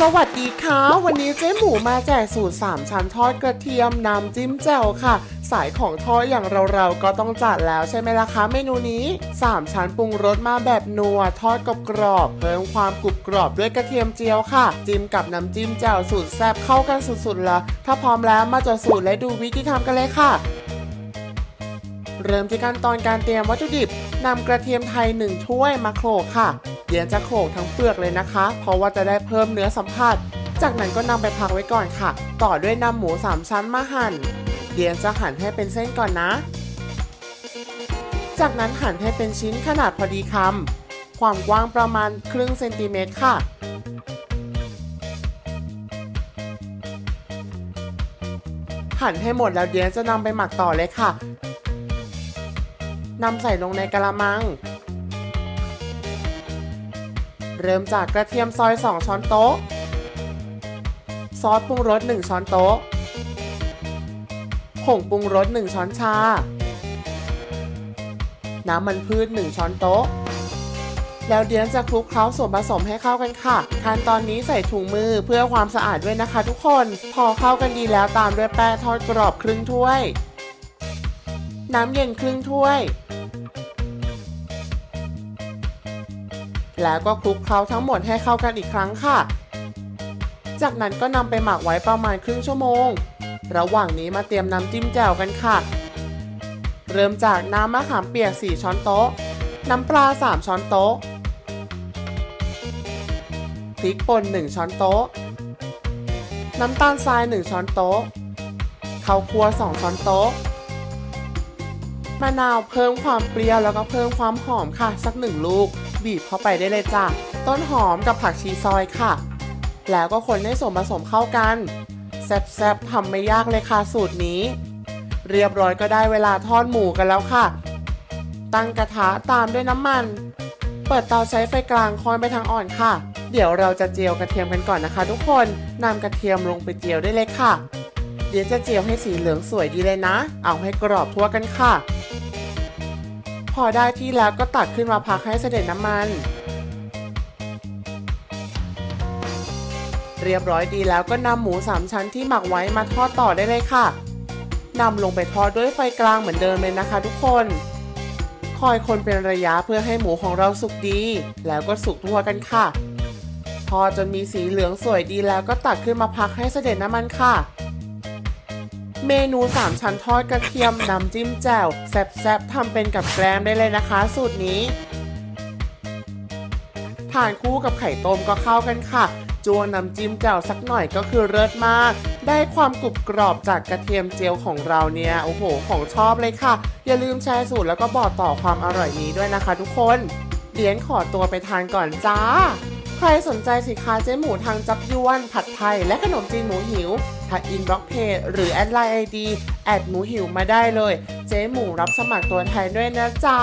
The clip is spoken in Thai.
สวัสดีค่ะ วันนี้เจ๊หมูมาแจกสูตร 3 ชั้นทอดกระเทียมน้ำจิ้มแจ่วค่ะ สายของทอดอย่างเราๆก็ต้องจัดแล้วใช่ไหมล่ะคะ เมนูนี้ 3 ชั้นปรุงรสมาแบบนัว ทอดกรอบๆเพิ่มความกรุบกรอบด้วยกระเทียมเจียวค่ะ จิ้มกับน้ำจิ้มแจ่วสูตรแซ่บเข้ากันสุดๆละถ้าพร้อมแล้วมาจดสูตรและดูวิธีทำกันเลยค่ะเริ่มที่ขั้นตอนการเตรียมวัตถุดิบนำกระเทียมไทย 1 ถ้วยมาโขลกค่ะ เดี๋ยวจะโขลกทั้งเปลือกเลยนะคะ เพราะว่าจะได้เพิ่มเนื้อสัมผัส จากนั้นก็นำไปพักไว้ก่อนค่ะ ต่อด้วยนำหมู 3 ชั้นมาหั่น เดี๋ยวจะหั่นให้เป็นเส้นก่อนนะ จากนั้นหั่นให้เป็นชิ้นขนาดพอดีคำความกว้างประมาณครึ่งเซนติเมตรค่ะหั่นให้หมดแล้วเดี๋ยวจะนำไปหมักต่อเลยค่ะนำใส่ลงในกระมัง เริ่มจากกระเทียมซอย 2 ช้อนโต๊ะ ซอสปรุงรส 1 ช้อนโต๊ะ ผงปรุงรส 1 ช้อนชา น้ำมันพืช 1 ช้อนโต๊ะ แล้วเดียนจะคลุกเคล้าส่วนผสมให้เข้ากันค่ะ ขั้นตอนนี้ใส่ถุงมือเพื่อความสะอาดด้วยนะคะทุกคน พอเข้ากันดีแล้วตามด้วยแป้งทอดกรอบครึ่งถ้วย น้ำเย็นครึ่งถ้วย แล้วก็คลุกเคล้าทั้งหมดให้เข้ากันอีกครั้งค่ะ จากนั้นก็นำไปหมักไว้ประมาณครึ่งชั่วโมง ระหว่างนี้มาเตรียมน้ำจิ้มแจ่วกันค่ะ เริ่มจากน้ำมะขามเปียก 4 ช้อนโต๊ะ น้ำปลา 3 ช้อนโต๊ะ พริกป่น 1 ช้อนโต๊ะ น้ำตาลทราย 1 ช้อนโต๊ะข้าวคั่ว 2 ช้อนโต๊ะมะนาวเพิ่มความเปรี้ยวแล้วก็เพิ่มความหอมค่ะ สักหนึ่งลูก บีบเข้าไปได้เลยจ้ะ ต้นหอมกับผักชีซอยค่ะ แล้วก็คนให้ส่วนผสมเข้ากัน แซ่บๆทำไม่ยากเลยค่ะสูตรนี้ เรียบร้อยก็ได้เวลาทอดหมูกันแล้วค่ะ ตั้งกระทะตามด้วยน้ำมัน เปิดเตาใช้ไฟกลางคอยไปทางอ่อนค่ะ เดี๋ยวเราจะเจียวกระเทียมกันก่อนนะคะ ทุกคนนำกระเทียมลงไปเจียวได้เลยค่ะ เดี๋ยวจะเจียวให้สีเหลืองสวยดีเลยนะ เอาให้กรอบทั่วกันค่ะ พอได้ที่แล้วก็ตักขึ้นมาพักให้เสด็จน้ำมัน เรียบร้อยดีแล้วก็นำหมูสามชั้นที่หมักไว้มาทอดต่อได้เลยค่ะนำลงไปทอดด้วยไฟกลางเหมือนเดิมเลยนะคะ ทุกคน คอยคนเป็นระยะเพื่อให้หมูของเราสุกดี แล้วก็สุกทั่วกันค่ะ พอจนมีสีเหลืองสวยดีแล้วก็ตักขึ้นมาพักให้เสด็จน้ำมันค่ะ เมนู 3 ชั้นทอดกระเทียมน้ำจิ้มแจ่วแซ่บๆทำเป็นกับแกล้มได้เลยนะคะ สูตรนี้ทานคู่กับไข่ต้มก็เข้ากันค่ะจวนน้ำจิ้มแจ่วสักหน่อยก็คือเลิศมาก ได้ความกรุบกรอบจากกระเทียมเจียวของเราเนี่ย โอ้โห ของชอบเลยค่ะ อย่าลืมแชร์สูตรแล้วก็บอกต่อความอร่อยนี้ด้วยนะคะทุกคน เดียนขอตัวไปทานก่อนจ้า ใครสนใจสินค้าเจ๊หมูทางจับยวน ผัดไทย และขนมจีนหมูหิวทักอินบล็อกเพจหรือแอดไลน์ไอดีแอดหมูหิวมาได้เลย เจ๊หมูรับสมัครตัวแทนด้วยนะจ๊ะ